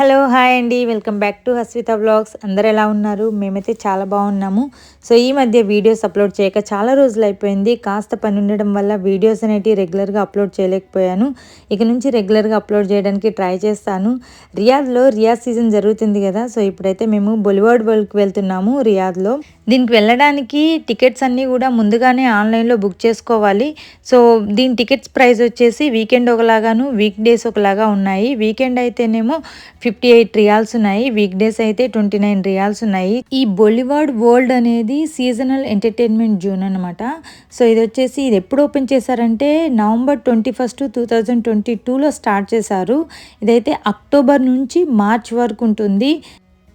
Hello hi అండి. Welcome back to Haswitha blogs అందరు ఎలా ఉన్నారు? మేమైతే చాలా బాగున్నాము. సో ఈ మధ్య వీడియోస్ అప్లోడ్ చేయక చాలా రోజులు అయిపోయింది. కాస్త పని ఉండడం వల్ల వీడియోస్ అనేటివి రెగ్యులర్గా అప్లోడ్ చేయలేకపోయాను. ఇక నుంచి రెగ్యులర్గా అప్లోడ్ చేయడానికి ట్రై చేస్తాను. రియాద్లో రియాద్ సీజన్ జరుగుతుంది కదా. సో ఇప్పుడైతే మేము బొలివర్డ్ వరల్డ్కి వెళ్తున్నాము రియాద్లో. దీనికి వెళ్ళడానికి టికెట్స్ అన్నీ కూడా ముందుగానే ఆన్లైన్లో బుక్ చేసుకోవాలి. సో దీని టికెట్స్ ప్రైస్ వచ్చేసి వీకెండ్ ఒకలాగాను వీక్ డేస్ ఒకలాగా ఉన్నాయి. వీకెండ్ అయితేనేమో ఫిఫ్టీ ఎయిట్ రియాల్స్ ఉన్నాయి. వీక్ డేస్ అయితే ట్వంటీ నైన్ రియాల్స్ ఉన్నాయి. ఈ బొలివర్డ్ వరల్డ్ అనేది సీజనల్ ఎంటర్టైన్మెంట్ జోన్ అనమాట సో ఇది వచ్చేసి ఇది ఎప్పుడు ఓపెన్ చేశారంటే November twenty first two thousand twenty టూలో స్టార్ట్ చేశారు. ఇదైతే అక్టోబర్ నుంచి మార్చ్ వరకు ఉంటుంది.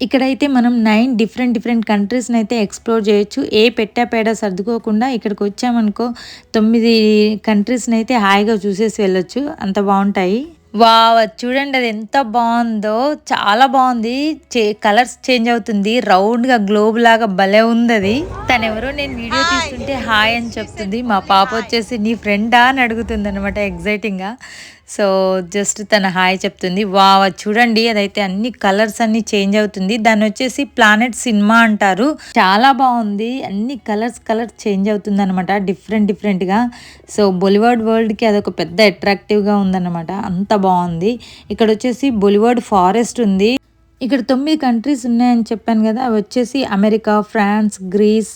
ఇక్కడైతే మనం నైన్ డిఫరెంట్ డిఫరెంట్ కంట్రీస్ని అయితే ఎక్స్ప్లోర్ చేయొచ్చు. ఏ పెట్టా పేడ సర్దుకోకుండా ఇక్కడికి వచ్చామనుకో తొమ్మిది కంట్రీస్ని అయితే హాయిగా చూసేసి వెళ్ళొచ్చు. అంత బాగుంటాయి. వావ్ చూడండి అది ఎంత బాగుందో. చాలా బాగుంది. చే కలర్స్ చేంజ్ అవుతుంది. రౌండ్గా గ్లోబ్ లాగా భలే ఉంది అది. తను ఎవరో నేను వీడియో తీస్తుంటే హాయ్ అని చెప్తుంది. మా పాప వచ్చేసి నీ ఫ్రెండా అని అడుగుతుంది అనమాట ఎగ్జైటింగ్గా సో జస్ట్ తన హాయ్ చెప్తుంది. వావ్ చూడండి అదైతే అన్ని కలర్స్ అన్ని చేంజ్ అవుతుంది. దాన్ని వచ్చేసి ప్లానెట్ సినిమా అంటారు. చాలా బాగుంది. అన్ని కలర్స్ కలర్స్ చేంజ్ అవుతుంది అనమాట డిఫరెంట్ డిఫరెంట్గా. సో బొలివర్డ్ వరల్డ్కి అదొక పెద్ద అట్రాక్టివ్గా ఉందన్నమాట. అంత బాగుంది. ఇక్కడ వచ్చేసి బొలివర్డ్ ఫారెస్ట్ ఉంది. ఇక్కడ తొమ్మిది కంట్రీస్ ఉన్నాయని చెప్పాను కదా అవి వచ్చేసి America France Greece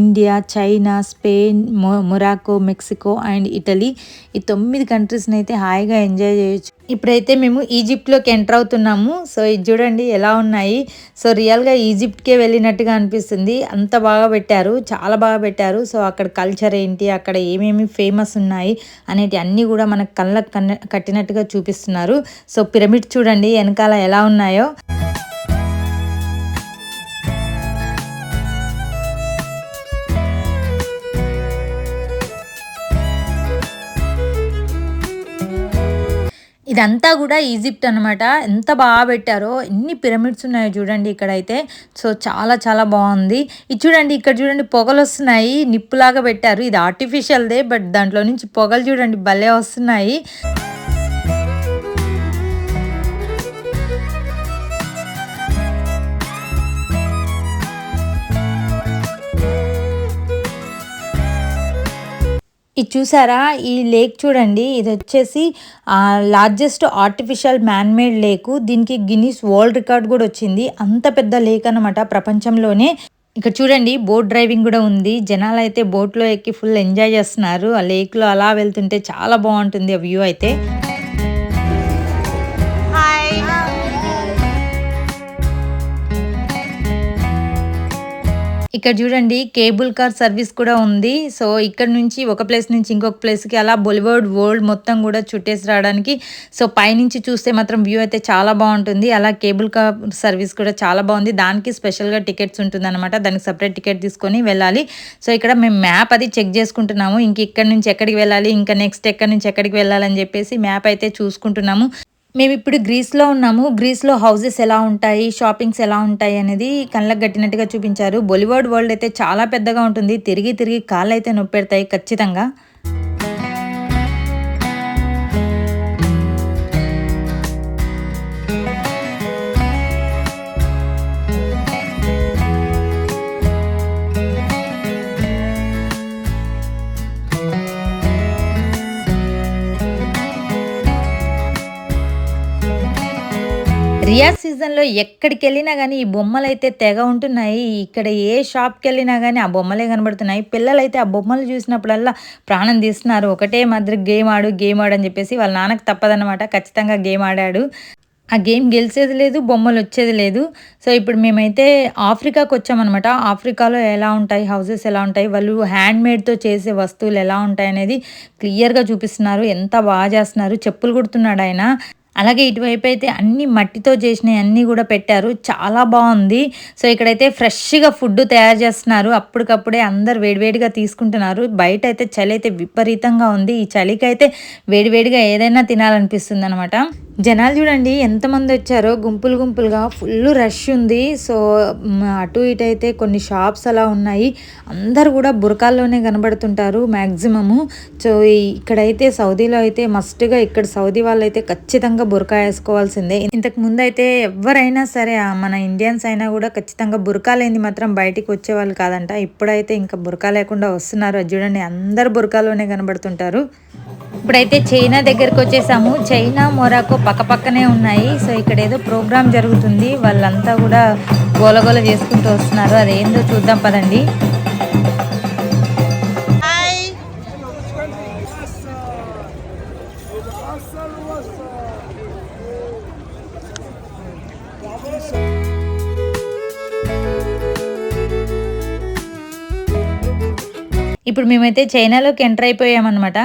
India China Spain మొ మొరాకో మెక్సికో అండ్ ఇటలీ. ఈ తొమ్మిది కంట్రీస్ని అయితే హాయిగా ఎంజాయ్ చేయొచ్చు. ఇప్పుడైతే మేము ఈజిప్ట్లోకి ఎంటర్ అవుతున్నాము. సో ఇది చూడండి ఎలా ఉన్నాయి. సో రియల్గా ఈజిప్ట్కే వెళ్ళినట్టుగా అనిపిస్తుంది. అంత బాగా పెట్టారు. చాలా బాగా పెట్టారు. సో అక్కడ కల్చర్ ఏంటి అక్కడ ఏమేమి ఫేమస్ ఉన్నాయి అనేటి అన్నీ కూడా మనకు కళ్ళకు కట్టినట్టుగా చూపిస్తున్నారు. సో పిరమిడ్ చూడండి వెనకాల ఎలా ఉన్నాయో. ఇదంతా కూడా ఈజిప్ట్ అనమాట ఎంత బాగా పెట్టారో ఎన్ని పిరమిడ్స్ ఉన్నాయో చూడండి ఇక్కడైతే. సో చాలా చాలా బాగుంది. ఇది చూడండి ఇక్కడ చూడండి పొగలు వస్తున్నాయి. నిప్పులాగా పెట్టారు. ఇది ఆర్టిఫిషియల్దే బట్ దాంట్లో నుంచి పొగలు చూడండి భలే వస్తున్నాయి. ఇది చూసారా? ఈ లేక్ చూడండి. ఇది వచ్చేసి లార్జెస్ట్ ఆర్టిఫిషియల్ మ్యాన్మేడ్ లేకు దీనికి గిన్నీస్ వరల్డ్ రికార్డ్ కూడా వచ్చింది. అంత పెద్ద లేక్ అనమాట ప్రపంచంలోనే. ఇక్కడ చూడండి బోట్ డ్రైవింగ్ కూడా ఉంది. జనాలు అయితే బోట్లో ఎక్కి ఫుల్ ఎంజాయ్ చేస్తున్నారు. ఆ లేక్లో అలా వెళ్తుంటే చాలా బాగుంటుంది ఆ వ్యూ అయితే. ఇక్కడ చూడండి కేబుల్ కార్ సర్వీస్ కూడా ఉంది. సో ఇక్కడ నుంచి ఒక ప్లేస్ నుంచి ఇంకొక ప్లేస్కి అలా బొలివర్డ్ వరల్డ్ మొత్తం కూడా చుట్టేసి రావడానికి. సో పైనుంచి చూస్తే మాత్రం వ్యూ అయితే చాలా బాగుంటుంది. అలా కేబుల్ కార్ సర్వీస్ కూడా చాలా బాగుంది. దానికి స్పెషల్గా టికెట్స్ ఉంటుంది అనమాట దానికి సపరేట్ టికెట్ తీసుకొని వెళ్ళాలి. సో ఇక్కడ మేము మ్యాప్ అది చెక్ చేసుకుంటున్నాము. ఇంక ఇక్కడ నుంచి ఎక్కడికి వెళ్ళాలి? ఇంకా నెక్స్ట్ ఎక్కడి నుంచి ఎక్కడికి వెళ్ళాలని చెప్పేసి మ్యాప్ అయితే చూసుకుంటున్నాము. మేము ఇప్పుడు గ్రీస్లో ఉన్నాము. గ్రీస్లో హౌసెస్ ఎలా ఉంటాయి? షాపింగ్స్ ఎలా ఉంటాయి? అనేది కళ్ళకు గట్టినట్టుగా చూపించారు. బొలివర్డ్ వరల్డ్ అయితే చాలా పెద్దగా ఉంటుంది. తిరిగి తిరిగి కాళ్ళు అయితే నొప్పెడతాయి ఖచ్చితంగా. రియాజ్ సీజన్లో ఎక్కడికి వెళ్ళినా కానీ ఈ బొమ్మలు అయితే తెగ ఉంటున్నాయి. ఇక్కడ ఏ షాప్కి వెళ్ళినా కానీ ఆ బొమ్మలే కనబడుతున్నాయి. పిల్లలు అయితే ఆ బొమ్మలు చూసినప్పుడల్లా ప్రాణం తీస్తున్నారు. ఒకటే మాదిరి గేమ్ ఆడు గేమ్ ఆడు అని చెప్పేసి వాళ్ళ నాన్నకు తప్పదన్నమాట. ఖచ్చితంగా గేమ్ ఆడాడు. ఆ గేమ్ గెలిచేది లేదు బొమ్మలు వచ్చేది లేదు. సో ఇప్పుడు మేమైతే ఆఫ్రికాకి వచ్చామన్నమాట. ఆఫ్రికాలో ఎలా ఉంటాయి? హౌసెస్ ఎలా ఉంటాయి? వాళ్ళు హ్యాండ్మేడ్తో చేసే వస్తువులు ఎలా ఉంటాయి అనేది క్లియర్గా చూపిస్తున్నారు. ఎంత బాగా చేస్తున్నారు? చెప్పులు కుడుతున్నాడు ఆయన. అలాగే ఇటువైపు అయితే అన్ని మట్టితో చేసినవి అన్నీ కూడా పెట్టారు. చాలా బాగుంది. సో ఇక్కడైతే ఫ్రెష్గా ఫుడ్ తయారు చేస్తున్నారు. అప్పటికప్పుడే అందరు వేడివేడిగా తీసుకుంటున్నారు. బయట అయితే చలి అయితే విపరీతంగా ఉంది. ఈ చలికి అయితే వేడివేడిగా ఏదైనా తినాలనిపిస్తుంది అనమాట జనాలు చూడండి ఎంతమంది వచ్చారో. గుంపులు గుంపులుగా ఫుల్ రష్ ఉంది. సో అటు ఇటు అయితే కొన్ని షాప్స్ అలా ఉన్నాయి. అందరు కూడా బురకాల్లోనే కనబడుతుంటారు మ్యాక్సిమము సో ఇక్కడైతే సౌదీలో అయితే మస్ట్గా ఇక్కడ సౌదీ వాళ్ళు అయితే ఖచ్చితంగా బురకా వేసుకోవాల్సిందే. ఇంతకు ముందు అయితే ఎవరైనా సరే మన ఇండియన్స్ అయినా కూడా ఖచ్చితంగా బురకా లేని మాత్రం బయటికి వచ్చేవాళ్ళు కాదంట. ఇప్పుడైతే ఇంకా బురకా లేకుండా వస్తున్నారు. అది చూడండి అందరు బురకాలోనే కనబడుతుంటారు. ఇప్పుడైతే చైనా దగ్గరికి వచ్చేసాము. చైనా మొరాకో పక్క పక్కనే ఉన్నాయి. సో ఇక్కడ ఏదో ప్రోగ్రామ్ జరుగుతుంది. వాళ్ళంతా కూడా గోలగోల చేసుకుంటూ వస్తున్నారు. అదేందో చూద్దాం పదండి. ఇప్పుడు మేమైతే చైనాలోకి ఎంటర్ అయిపోయామన్నమాట.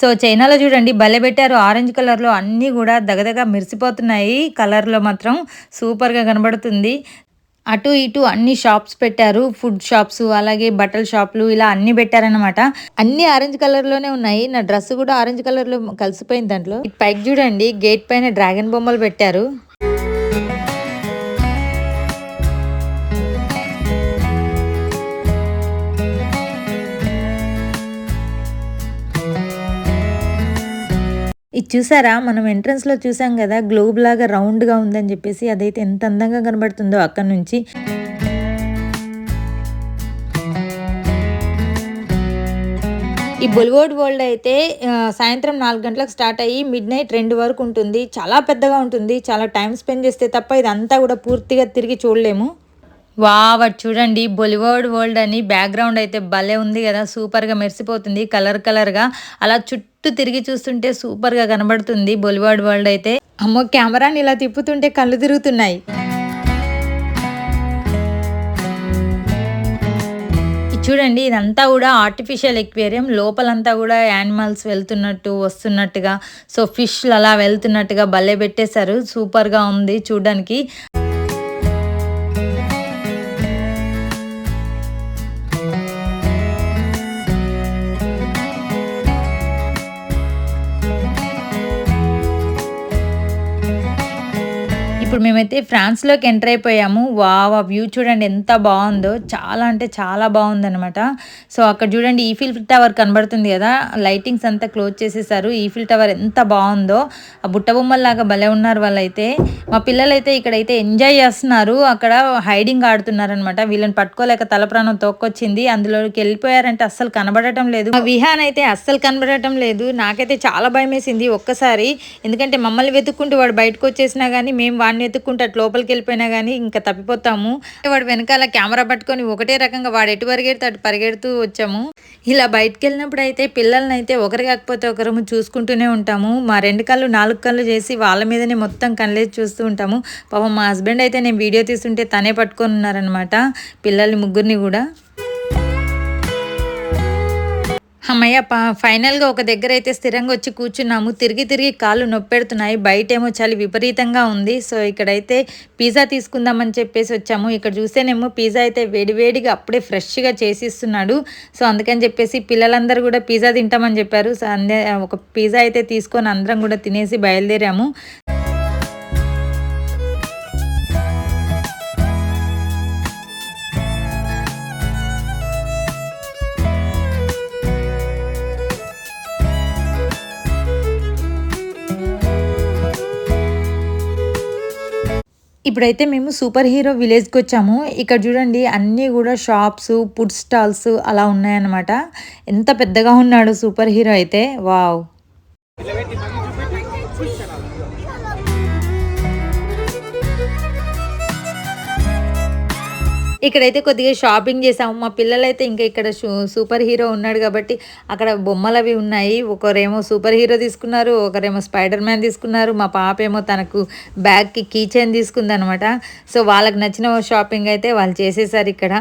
సో చైనాలో చూడండి భలే పెట్టారు. ఆరెంజ్ కలర్లో అన్నీ కూడా దగదగా మెరిసిపోతున్నాయి. కలర్లో మాత్రం సూపర్గా కనబడుతుంది. అటు ఇటు అన్ని షాప్స్ పెట్టారు. ఫుడ్ షాప్స్ అలాగే బట్టల షాపులు ఇలా అన్ని పెట్టారనమాట అన్ని ఆరెంజ్ కలర్లోనే ఉన్నాయి. నా డ్రెస్ కూడా ఆరెంజ్ కలర్లో కలిసిపోయింది దాంట్లో. పైకి చూడండి గేట్ పైన డ్రాగన్ బొమ్మలు పెట్టారు. ఇది చూసారా? మనం ఎంట్రన్స్లో చూసాం కదా గ్లోబ్ లాగా రౌండ్గా ఉందని చెప్పేసి అదైతే ఎంత అందంగా కనబడుతుందో అక్కడ నుంచి. ఈ బొలివుడ్ వరల్డ్ అయితే సాయంత్రం నాలుగు గంటలకు స్టార్ట్ అయ్యి మిడ్ నైట్ రెండు వరకు ఉంటుంది. చాలా పెద్దగా ఉంటుంది. చాలా టైం స్పెండ్ చేస్తే తప్ప ఇదంతా కూడా పూర్తిగా తిరిగి చూడలేము. వావ్ అది చూడండి. బొలివర్డ్ వరల్డ్ అని బ్యాక్గ్రౌండ్ అయితే భలే ఉంది కదా. సూపర్గా మెరిసిపోతుంది కలర్ కలర్గా. అలా చుట్టూ తిరిగి చూస్తుంటే సూపర్గా కనబడుతుంది బొలివర్డ్ వరల్డ్ అయితే. అమ్మో కెమెరాని ఇలా తిప్పుతుంటే కళ్ళు తిరుగుతున్నాయి. చూడండి ఇదంతా కూడా ఆర్టిఫిషియల్ ఎక్వేరియం. లోపలంతా కూడా యానిమల్స్ వెళ్తున్నట్టు వస్తున్నట్టుగా. సో ఫిష్లు అలా వెళ్తున్నట్టుగా భలే పెట్టేశారు. సూపర్గా ఉంది చూడడానికి. ఇప్పుడు మేమైతే ఫ్రాన్స్లోకి ఎంటర్ అయిపోయాము. వావ్ ఆ వ్యూ చూడండి ఎంత బాగుందో. చాలా అంటే చాలా బాగుందనమాట సో అక్కడ చూడండి ఈఫిల్ టవర్ కనబడుతుంది కదా. లైటింగ్స్ అంతా క్లోజ్ చేసేసారు. ఈఫిల్ టవర్ ఎంత బాగుందో. ఆ బుట్ట బొమ్మల్లాగా భలే ఉన్నారు వాళ్ళైతే. మా పిల్లలైతే ఇక్కడైతే ఎంజాయ్ చేస్తున్నారు. అక్కడ హైడింగ్ ఆడుతున్నారనమాట వీళ్ళని పట్టుకోలేక తల ప్రాణం తోక్కొచ్చింది. అందులోకి వెళ్ళిపోయారంటే అస్సలు కనబడటం లేదు. మా విహాన్ అయితే అస్సలు కనబడటం లేదు. నాకైతే చాలా భయం వేసింది ఒక్కసారి. ఎందుకంటే మమ్మల్ని వెతుక్కుంటూ వాడు బయటకు వచ్చేసినా కానీ మేము వాడిని వెతుక్కుంటూ లోపలికి వెళ్ళిపోయినా కానీ ఇంకా తప్పిపోతాము. వాడు వెనకాల కెమెరా పట్టుకొని ఒకటే రకంగా వాడు ఎటు పరిగెడితే అటు పరిగెడుతూ వచ్చాము. ఇలా బయటకు వెళ్ళినప్పుడు అయితే పిల్లల్ని అయితే ఒకరు కాకపోతే ఒకరము చూసుకుంటూనే ఉంటాము. మా రెండు కళ్ళు నాలుగు కళ్ళు చేసి వాళ్ళ మీదనే మొత్తం కళ్ళేసి చూస్తూ ఉంటాము. పాపం మా హస్బెండ్ అయితే నేను వీడియో తీస్తుంటే తనే పట్టుకొని ఉన్నారనమాట పిల్లల్ని ముగ్గురిని కూడా. అమ్మయ్య ప ఫైనల్గా ఒక దగ్గర అయితే స్థిరంగా వచ్చి కూర్చున్నాము. తిరిగి తిరిగి కాళ్ళు నొప్పెడుతున్నాయి. బయటేమో చలి విపరీతంగా ఉంది. సో ఇక్కడైతే పిజ్జా తీసుకుందామని చెప్పేసి వచ్చాము. ఇక్కడ చూస్తేనేమో పిజ్జా అయితే వేడివేడిగా అప్పుడే ఫ్రెష్గా చేసిస్తున్నాడు. సో అందుకని చెప్పేసి పిల్లలందరూ కూడా పిజ్జా తింటామని చెప్పారు. సో అందే ఒక పిజ్జా అయితే తీసుకొని అందరం కూడా తినేసి బయలుదేరాము. ఇప్పుడైతే మేము సూపర్ హీరో విలేజ్కి వచ్చాము. ఇక్కడ చూడండి అన్నీ కూడా షాప్స్ ఫుడ్ స్టాల్స్ అలా ఉన్నాయన్నమాట. ఎంత పెద్దగా ఉన్నాడు సూపర్ హీరో అయితే. వావ్. ఇక్కడైతే కొద్దిగా షాపింగ్ చేసాము మా పిల్లలైతే ఇంకా ఇక్కడ సూపర్ హీరో ఉన్నాడు కాబట్టి అక్కడ బొమ్మలు అవి ఉన్నాయి. ఒకరేమో సూపర్ హీరో తీసుకున్నారు ఒకరేమో స్పైడర్ మ్యాన్ తీసుకున్నారు. మా పాప ఏమో తనకు బ్యాగ్కి కీ చైన్ తీసుకుంది అనమాట సో వాళ్ళకి నచ్చిన షాపింగ్ అయితే వాళ్ళు చేసేసారు ఇక్కడ.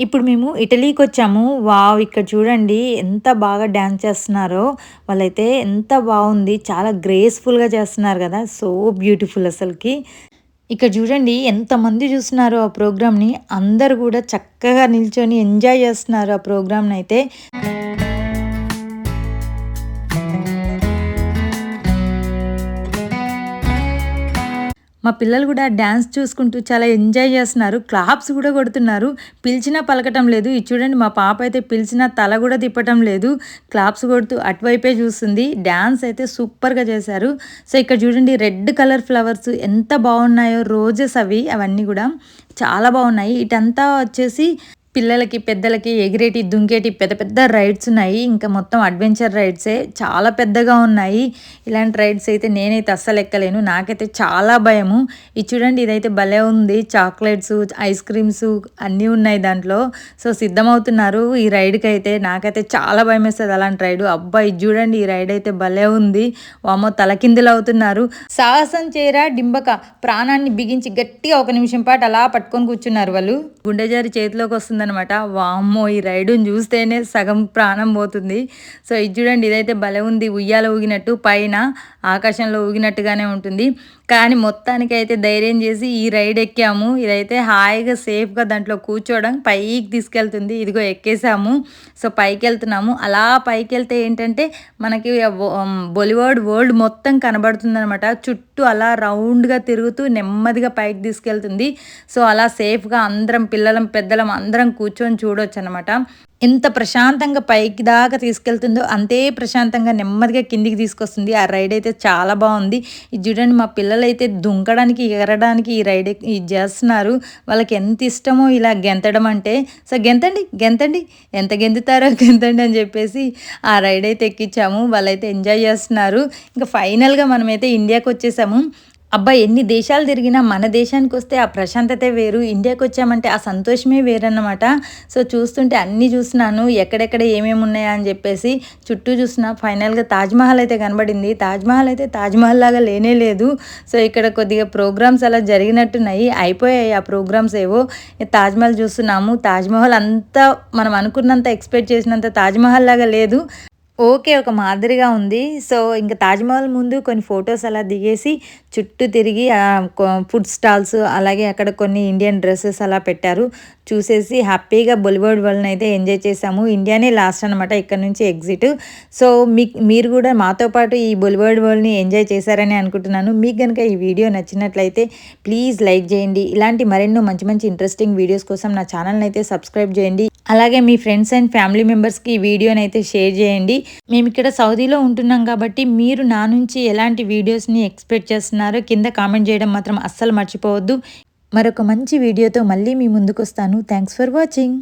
ఇప్పుడు మేము ఇటలీకి వచ్చాము. వావ్ ఇక్కడ చూడండి ఎంత బాగా డ్యాన్స్ చేస్తున్నారో. వాళ్ళైతే ఎంత బాగుంది. చాలా గ్రేస్ఫుల్గా చేస్తున్నారు కదా. సో బ్యూటిఫుల్ అసలుకి. ఇక్కడ చూడండి ఎంతమంది చూస్తున్నారు ఆ ప్రోగ్రామ్ని. అందరు కూడా చక్కగా నిల్చొని ఎంజాయ్ చేస్తున్నారు ఆ ప్రోగ్రామ్ని అయితే. మా పిల్లలు కూడా డ్యాన్స్ చూసుకుంటూ చాలా ఎంజాయ్ చేస్తున్నారు. క్లాప్స్ కూడా కొడుతున్నారు. పిలిచినా పలకటం లేదు. ఇది చూడండి మా పాప అయితే పిలిచినా తల కూడా తిప్పటం లేదు. క్లాప్స్ కొడుతూ అటువైపే చూస్తుంది. డ్యాన్స్ అయితే సూపర్గా చేశారు. సో ఇక్కడ చూడండి రెడ్ కలర్ ఫ్లవర్స్ ఎంత బాగున్నాయో రోజెస్ అవి అవన్నీ కూడా చాలా బాగున్నాయి. ఇటంతా వచ్చేసి పిల్లలకి పెద్దలకి ఎగిరేటి దుంకేటి పెద్ద పెద్ద రైడ్స్ ఉన్నాయి. ఇంకా మొత్తం అడ్వెంచర్ రైడ్సే. చాలా పెద్దగా ఉన్నాయి. ఇలాంటి రైడ్స్ అయితే నేనైతే అస్సలు ఎక్కలేను. నాకైతే చాలా భయము. ఇది చూడండి ఇదైతే భలే ఉంది. చాక్లెట్స్ ఐస్ క్రీమ్స్ అన్నీ ఉన్నాయి దాంట్లో. సో సిద్ధమవుతున్నారు ఈ రైడ్కి అయితే నాకైతే చాలా భయం వేస్తుంది అలాంటి రైడ్. అబ్బా ఇది చూడండి ఈ రైడ్ అయితే భలే ఉంది. వామో తలకిందులు అవుతున్నారు సాహసం చేరా డింబక? ప్రాణాన్ని బిగించి గట్టిగా ఒక నిమిషం పాటు అలా పట్టుకొని కూర్చున్నారు వాళ్ళు. గుండెజారి చేతిలోకి వస్తుందని ఉందనమాట వామ్మో ఈ రైడుని చూస్తేనే సగం ప్రాణం పోతుంది. సో ఇది చూడండి ఇదైతే భలే ఉంది. ఉయ్యాల ఊగినట్టు పైన ఆకాశంలో ఊగినట్టుగానే ఉంటుంది. కానీ మొత్తానికి అయితే ధైర్యం చేసి ఈ రైడ్ ఎక్కాము. ఇదైతే హాయిగా సేఫ్గా దాంట్లో కూర్చోవడం పైకి తీసుకెళ్తుంది. ఇదిగో ఎక్కేసాము. సో పైకి వెళ్తున్నాము అలా పైకి వెళ్తే ఏంటంటే మనకి బొలివర్డ్ వరల్డ్ మొత్తం కనబడుతుంది అనమాట చుట్టూ అలా రౌండ్గా తిరుగుతూ నెమ్మదిగా పైకి తీసుకెళ్తుంది. సో అలా సేఫ్గా అందరం పిల్లలం పెద్దలం అందరం కూర్చొని చూడొచ్చు అనమాట ఎంత ప్రశాంతంగా పైకి దాకా తీసుకెళ్తుందో అంతే ప్రశాంతంగా నెమ్మదిగా కిందికి తీసుకొస్తుంది. ఆ రైడ్ అయితే చాలా బాగుంది. ఇది చూడండి మా పిల్లలైతే దుంకడానికి ఎగరడానికి ఈ రైడ్ ఇది చేస్తున్నారు. వాళ్ళకి ఎంత ఇష్టమో ఇలా గెంతడం అంటే సో గెంతండి గెంతండి ఎంత గెంతుతారో గెంతండి అని చెప్పేసి ఆ రైడ్ అయితే ఎక్కించాము. వాళ్ళైతే ఎంజాయ్ చేస్తున్నారు. ఇంకా ఫైనల్గా మనమైతే ఇండియాకి వచ్చేసాము. అబ్బా ఎన్ని దేశాలు తిరిగినా మన దేశానికి వస్తే ఆ ప్రశాంతతే వేరు ఇండియాకి వచ్చామంటే ఆ సంతోషమే వేరన్నమాట. సో చూస్తుంటే అన్నీ చూసినాను ఎక్కడెక్కడ ఏమేమి ఉన్నాయా అని చెప్పేసి చుట్టూ చూసిన. ఫైనల్గా తాజ్మహల్ అయితే కనబడింది. తాజ్మహల్ అయితే తాజ్మహల్ లాగా లేనే లేదు. సో ఇక్కడ కొద్దిగా ప్రోగ్రామ్స్ అలా జరిగినట్టున్నాయి. అయిపోయాయి ఆ ప్రోగ్రామ్స్ ఏవో. తాజ్మహల్ చూస్తున్నాము. తాజ్మహల్ అంతా మనం అనుకున్నంత ఎక్స్పెక్ట్ చేసినంత తాజ్మహల్ లాగా లేదు. ఓకే ఒక మాదిరిగా ఉంది. సో ఇంకా తాజ్మహల్ ముందు కొన్ని ఫొటోస్ అలా దిగేసి చుట్టూ తిరిగి ఫుడ్ స్టాల్స్ అలాగే అక్కడ కొన్ని ఇండియన్ డ్రెస్సెస్ అలా పెట్టారు. చూసేసి హ్యాపీగా బొలివర్డ్ వరల్డ్ని అయితే ఎంజాయ్ చేసాము. ఇండియానే లాస్ట్ అనమాట ఇక్కడ నుంచి ఎగ్జిట్. సో మీ మీరు కూడా మాతో పాటు ఈ బొలివర్డ్ వరల్డ్ని ఎంజాయ్ చేశారని అనుకుంటున్నాను. మీకు కనుక ఈ వీడియో నచ్చినట్లయితే ప్లీజ్ లైక్ చేయండి. ఇలాంటి మరెన్నో మంచి మంచి ఇంట్రెస్టింగ్ వీడియోస్ కోసం నా ఛానల్ని అయితే సబ్స్క్రైబ్ చేయండి. అలాగే మీ ఫ్రెండ్స్ అండ్ ఫ్యామిలీ మెంబర్స్కి ఈ వీడియోని అయితే షేర్ చేయండి. మేము ఇక్కడ సౌదీలో ఉంటున్నాం కాబట్టి మీరు నా నుంచి ఎలాంటి వీడియోస్ని ఎక్స్పెక్ట్ చేస్తున్నారో కింద కామెంట్ చేయడం మాత్రం అస్సలు మర్చిపోవద్దు. మరొక మంచి వీడియోతో మళ్ళీ మీ ముందుకు వస్తాను థ్యాంక్స్ ఫర్ వాచింగ్.